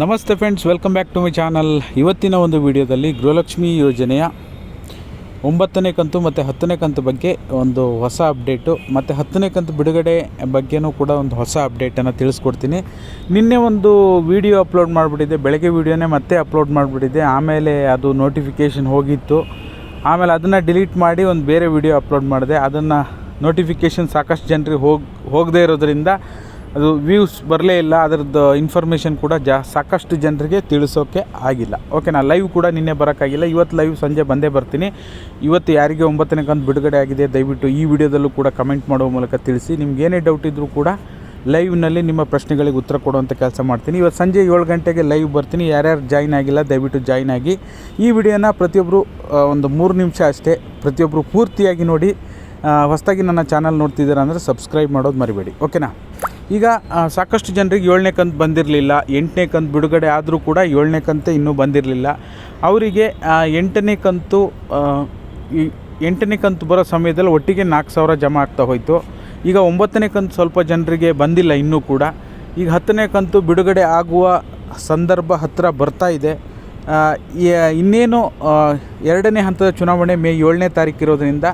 ನಮಸ್ತೆ friends welcome back to my channel ಇವತ್ತಿನ ಒಂದು ವಿಡಿಯೋದಲ್ಲಿ ಗೃಹಲಕ್ಷ್ಮಿ ಯೋಜನೆಯ ಒಂಬತ್ತನೇ ಕಂತು ಮತ್ತು ಹತ್ತನೇ ಕಂತು ಬಗ್ಗೆ ಒಂದು ಹೊಸ ಅಪ್ಡೇಟು ಮತ್ತು ಹತ್ತನೇ ಕಂತು ಬಿಡುಗಡೆ ಬಗ್ಗೆನೂ ಕೂಡ ಒಂದು ಹೊಸ ಅಪ್ಡೇಟನ್ನು ತಿಳಿಸ್ಕೊಡ್ತೀನಿ. ನಿನ್ನೆ ಒಂದು ವಿಡಿಯೋ ಅಪ್ಲೋಡ್ ಮಾಡಿಬಿಟ್ಟಿದ್ದೆ, ಬೆಳಗ್ಗೆ ವಿಡಿಯೋನೇ ಮತ್ತೆ ಅಪ್ಲೋಡ್ ಮಾಡಿಬಿಟ್ಟಿದ್ದೆ. ಆಮೇಲೆ ಅದು ನೋಟಿಫಿಕೇಷನ್ ಹೋಗಿತ್ತು. ಆಮೇಲೆ ಅದನ್ನು ಡಿಲೀಟ್ ಮಾಡಿ ಒಂದು ಬೇರೆ ವಿಡಿಯೋ ಅಪ್ಲೋಡ್ ಮಾಡಿದೆ. ಅದನ್ನು ನೋಟಿಫಿಕೇಷನ್ ಸಾಕಷ್ಟು ಜನರಿಗೆ ಹೋಗಿ, ಹೋಗದೇ ಇರೋದ್ರಿಂದ ಅದು ವ್ಯೂಸ್ ಬರಲೇ ಇಲ್ಲ, ಅದರದ್ದು ಇನ್ಫಾರ್ಮೇಷನ್ ಕೂಡ ಜಾ, ಸಾಕಷ್ಟು ಜನರಿಗೆ ತಿಳಿಸೋಕೆ ಆಗಿಲ್ಲ. ಓಕೆನಾ ಲೈವ್ ಕೂಡ ನಿನ್ನೆ ಬರೋಕ್ಕಾಗಿಲ್ಲ. ಇವತ್ತು ಲೈವ್ ಸಂಜೆ ಬಂದೇ ಬರ್ತೀನಿ. ಇವತ್ತು ಯಾರಿಗೆ ಒಂಬತ್ತನೇ ಕಂತು ಬಿಡುಗಡೆ ಆಗಿದೆ, ದಯವಿಟ್ಟು ಈ ವಿಡಿಯೋದಲ್ಲೂ ಕೂಡ ಕಮೆಂಟ್ ಮಾಡೋ ಮೂಲಕ ತಿಳಿಸಿ. ನಿಮ್ಗೆ ಏನೇ ಡೌಟ್ ಇದ್ದರೂ ಕೂಡ ಲೈವ್ನಲ್ಲಿ ನಿಮ್ಮ ಪ್ರಶ್ನೆಗಳಿಗೆ ಉತ್ತರ ಕೊಡುವಂಥ ಕೆಲಸ ಮಾಡ್ತೀನಿ. ಇವತ್ತು ಸಂಜೆ ಏಳು ಗಂಟೆಗೆ ಲೈವ್ ಬರ್ತೀನಿ. ಯಾರ್ಯಾರು ಜಾಯ್ನ್ ಆಗಿಲ್ಲ, ದಯವಿಟ್ಟು ಜಾಯ್ನ್ ಆಗಿ. ಈ ವಿಡಿಯೋನ ಪ್ರತಿಯೊಬ್ಬರು ಒಂದು ಮೂರು ನಿಮಿಷ ಅಷ್ಟೇ ಪ್ರತಿಯೊಬ್ಬರು ಪೂರ್ತಿಯಾಗಿ ನೋಡಿ ಹೊಸದಾಗಿ ನನ್ನ ಚಾನಲ್ ನೋಡ್ತಿದ್ದೀರಾ ಅಂದರೆ ಸಬ್ಸ್ಕ್ರೈಬ್ ಮಾಡೋದು ಮರಿಬೇಡಿ. ಓಕೆನಾ ಈಗ ಸಾಕಷ್ಟು ಜನರಿಗೆ ಏಳನೇ ಕಂತು ಬಂದಿರಲಿಲ್ಲ, ಎಂಟನೇ ಕಂತು ಬಿಡುಗಡೆ ಆದರೂ ಕೂಡ ಏಳನೇ ಕಂತು ಇನ್ನೂ ಬಂದಿರಲಿಲ್ಲ. ಅವರಿಗೆ ಎಂಟನೇ ಕಂತು ಎಂಟನೇ ಕಂತು ಬರೋ ಸಮಯದಲ್ಲಿ ಒಟ್ಟಿಗೆ ನಾಲ್ಕು ಸಾವಿರ ಜಮಾ ಆಗ್ತಾ ಹೋಯಿತು. ಈಗ ಒಂಬತ್ತನೇ ಕಂತು ಸ್ವಲ್ಪ ಜನರಿಗೆ ಬಂದಿಲ್ಲ ಇನ್ನೂ ಕೂಡ. ಈಗ ಹತ್ತನೇ ಕಂತು ಬಿಡುಗಡೆ ಆಗುವ ಸಂದರ್ಭ ಹತ್ತಿರ ಬರ್ತಾ ಇದೆ. ಇನ್ನೇನು ಎರಡನೇ ಹಂತದ ಚುನಾವಣೆ ಮೇ ಏಳನೇ ತಾರೀಕು ಇರೋದರಿಂದ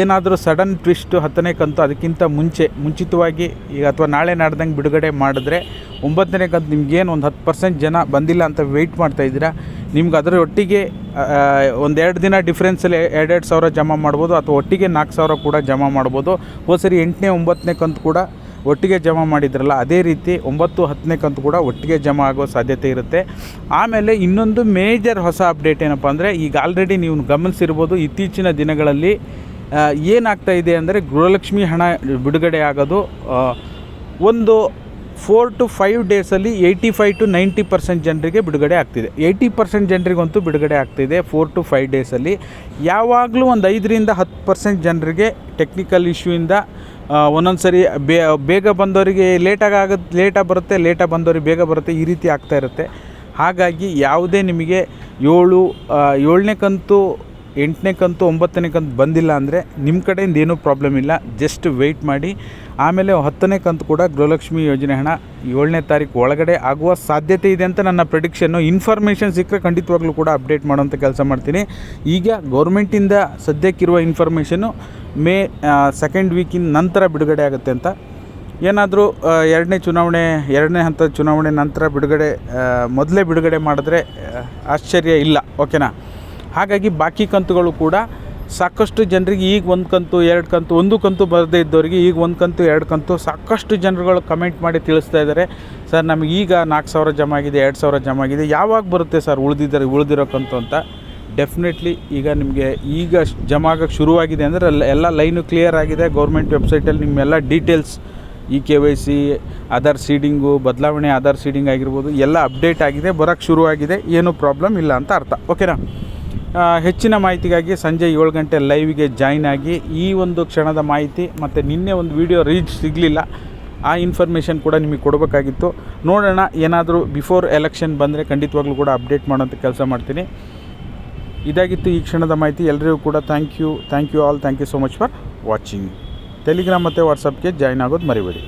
ಏನಾದರೂ ಸಡನ್ ಟ್ವಿಸ್ಟ್ ಹತ್ತನೇ ಕಂತು ಅದಕ್ಕಿಂತ ಮುಂಚೆ, ಮುಂಚಿತವಾಗಿ ಈಗ ಅಥವಾ ನಾಳೆ ನಾಡ್ದಂಗೆ ಬಿಡುಗಡೆ ಮಾಡಿದ್ರೆ ಒಂಬತ್ತನೇ ಕಂತು ನಿಮ್ಗೇನು ಒಂದು ಹತ್ತು ಪರ್ಸೆಂಟ್ ಜನ ಬಂದಿಲ್ಲ ಅಂತ ವೆಯ್ಟ್ ಮಾಡ್ತಾ ಇದ್ದೀರಾ? ನಿಮ್ಗೆ ಅದರ ಒಟ್ಟಿಗೆ ಒಂದೆರಡು ದಿನ ಡಿಫ್ರೆನ್ಸಲ್ಲಿ ಎರಡೆರಡು ಸಾವಿರ ಜಮಾ ಮಾಡ್ಬೋದು ಅಥವಾ ಒಟ್ಟಿಗೆ ನಾಲ್ಕು ಸಾವಿರ ಕೂಡ ಜಮಾ ಮಾಡ್ಬೋದು. ಹೋದ ಸರಿ ಎಂಟನೇ, ಒಂಬತ್ತನೇ ಕಂತು ಕೂಡ ಒಟ್ಟಿಗೆ ಜಮಾ ಮಾಡಿದ್ರಲ್ಲ, ಅದೇ ರೀತಿ ಒಂಬತ್ತು ಹತ್ತನೇ ಕಂತು ಕೂಡ ಒಟ್ಟಿಗೆ ಜಮಾ ಆಗೋ ಸಾಧ್ಯತೆ ಇರುತ್ತೆ. ಆಮೇಲೆ ಇನ್ನೊಂದು ಮೇಜರ್ ಹೊಸ ಅಪ್ಡೇಟ್ ಏನಪ್ಪ ಅಂದರೆ, ಈಗ ಆಲ್ರೆಡಿ ನೀವು ಗಮನಿಸಿರ್ಬೋದು, ಇತ್ತೀಚಿನ ದಿನಗಳಲ್ಲಿ ಏನಾಗ್ತಾ ಇದೆ ಅಂದರೆ ಗೃಹಲಕ್ಷ್ಮಿ ಹಣ ಬಿಡುಗಡೆ ಆಗೋದು ಒಂದು ಫೋರ್ ಟು ಫೈವ್ ಡೇಸಲ್ಲಿ eighty five to ninety percent ಜನರಿಗೆ ಬಿಡುಗಡೆ ಆಗ್ತಿದೆ. ಏಯ್ಟಿ ಪರ್ಸೆಂಟ್ ಜನರಿಗಂತೂ ಬಿಡುಗಡೆ ಆಗ್ತಿದೆ ಫೋರ್ ಟು ಫೈವ್ ಡೇಸಲ್ಲಿ ಯಾವಾಗಲೂ ಒಂದು ಐದರಿಂದ ಹತ್ತು ಪರ್ಸೆಂಟ್ ಜನರಿಗೆ ಟೆಕ್ನಿಕಲ್ ಇಶ್ಯೂಯಿಂದ ಒಂದೊಂದು ಸರಿ ಬೇ, ಬೇಗ ಬಂದವರಿಗೆ ಲೇಟಾಗಿ ಆಗುತ್ತೆ ಲೇಟಾಗಿ ಬರುತ್ತೆ ಲೇಟಾಗಿ ಬಂದವರಿಗೆ ಬೇಗ ಬರುತ್ತೆ, ಈ ರೀತಿ ಆಗ್ತಾ ಇರುತ್ತೆ. ಹಾಗಾಗಿ ಯಾವುದೇ ನಿಮಗೆ ಏಳು ಏಳನೇ ಕಂತು, ಎಂಟನೇ ಕಂತು, ಒಂಬತ್ತನೇ ಕಂತು ಬಂದಿಲ್ಲ ಅಂದರೆ ನಿಮ್ಮ ಕಡೆಯಿಂದ ಏನೂ ಪ್ರಾಬ್ಲಮ್ ಇಲ್ಲ. ಜಸ್ಟ್ ವೆಯ್ಟ್ ಮಾಡಿ ಆಮೇಲೆ ಹತ್ತನೇ ಕಂತು ಕೂಡ ಗೃಹಲಕ್ಷ್ಮಿ ಯೋಜನೆ ಹಣ. ಏಳನೇ ತಾರೀಕು ಒಳಗಡೆ ಆಗುವ ಸಾಧ್ಯತೆ ಇದೆ ಅಂತ ನನ್ನ ಪ್ರಿಡಿಕ್ಷನ್ನು ಇನ್ಫಾರ್ಮೇಷನ್ ಸಿಕ್ಕರೆ ಖಂಡಿತವಾಗ್ಲೂ ಕೂಡ ಅಪ್ಡೇಟ್ ಮಾಡೋಂಥ ಕೆಲಸ ಮಾಡ್ತೀನಿ. ಈಗ ಗೌರ್ಮೆಂಟಿಂದ ಸದ್ಯಕ್ಕಿರುವ ಇನ್ಫಾರ್ಮೇಷನ್ನು ಮೇ ಸೆಕೆಂಡ್ ವೀಕಿನ ನಂತರ ಬಿಡುಗಡೆ ಆಗುತ್ತೆ ಅಂತ. ಏನಾದರೂ ಎರಡನೇ ಚುನಾವಣೆ, ಎರಡನೇ ಹಂತದ ಚುನಾವಣೆ ನಂತರ ಬಿಡುಗಡೆ ಮೊದಲೇ ಬಿಡುಗಡೆ ಮಾಡಿದ್ರೆ ಆಶ್ಚರ್ಯ ಇಲ್ಲ. ಓಕೆನಾ ಹಾಗಾಗಿ ಬಾಕಿ ಕಂತುಗಳು ಕೂಡ ಸಾಕಷ್ಟು ಜನರಿಗೆ ಈಗ ಒಂದು ಕಂತು, ಎರಡು ಕಂತು, ಒಂದು ಕಂತು ಬರದೇ ಇದ್ದವರಿಗೆ ಈಗ ಒಂದು ಕಂತು, ಎರಡು ಕಂತು ಸಾಕಷ್ಟು ಜನರುಗಳು ಕಮೆಂಟ್ ಮಾಡಿ ತಿಳಿಸ್ತಾ ಇದ್ದಾರೆ. ಸರ್, ನಮಗೆ ಈಗ ನಾಲ್ಕು ಸಾವಿರ ಜಮಾ ಆಗಿದೆ, ಎರಡು ಸಾವಿರ ಜಮಾ ಆಗಿದೆ. ಯಾವಾಗ ಬರುತ್ತೆ ಸರ್ ಉಳಿದಿದ್ದಾರೆ, ಉಳಿದಿರೋ ಕಂತು ಅಂತ? ಡೆಫಿನೆಟ್ಲಿ ಈಗ ನಿಮಗೆ ಈಗ ಜಮಾ ಆಗೋಕ್ಕೆ ಶುರುವಾಗಿದೆ ಅಂದರೆ ಎಲ್ಲ ಲೈನು ಕ್ಲಿಯರ್ ಆಗಿದೆ. ಗೌರ್ಮೆಂಟ್ ವೆಬ್ಸೈಟಲ್ಲಿ ನಿಮ್ಮೆಲ್ಲ details E K Y C Aadhaar seeding ಬದಲಾವಣೆ ಆಧಾರ್ ಸೀಡಿಂಗ್ ಆಗಿರ್ಬೋದು, ಎಲ್ಲ ಅಪ್ಡೇಟ್ ಆಗಿದೆ ಬರೋಕ್ಕೆ ಶುರುವಾಗಿದೆ. ಏನೂ ಪ್ರಾಬ್ಲಮ್ ಇಲ್ಲ ಅಂತ ಅರ್ಥ. ಓಕೆನಾ ಹೆಚ್ಚಿನ ಮಾಹಿತಿಗಾಗಿ ಸಂಜೆ ಏಳು ಗಂಟೆ ಲೈವ್ಗೆ ಜಾಯ್ನ್ ಆಗಿ ಈ ಒಂದು ಕ್ಷಣದ ಮಾಹಿತಿ ಮತ್ತು ನಿನ್ನೆ ಒಂದು ವಿಡಿಯೋ ರೀಚ್ ಸಿಗಲಿಲ್ಲ. ಆ ಇನ್ಫಾರ್ಮೇಷನ್ ಕೂಡ ನಿಮಗೆ ಕೊಡಬೇಕಾಗಿತ್ತು. ನೋಡೋಣ, ಏನಾದರೂ ಬಿಫೋರ್ ಎಲೆಕ್ಷನ್ ಬಂದರೆ ಖಂಡಿತವಾಗ್ಲೂ ಕೂಡ ಅಪ್ಡೇಟ್ ಮಾಡೋಂಥ ಕೆಲಸ ಮಾಡ್ತೀನಿ. ಇದಾಗಿತ್ತು ಈ ಕ್ಷಣದ ಮಾಹಿತಿ. ಎಲ್ಲರಿಗೂ ಕೂಡ thank you thank you all thank you so much for watching Telegram ಮತ್ತು ವಾಟ್ಸಪ್ಗೆ ಜಾಯ್ನ್ ಆಗೋದು ಮರಿಬೇಡಿ.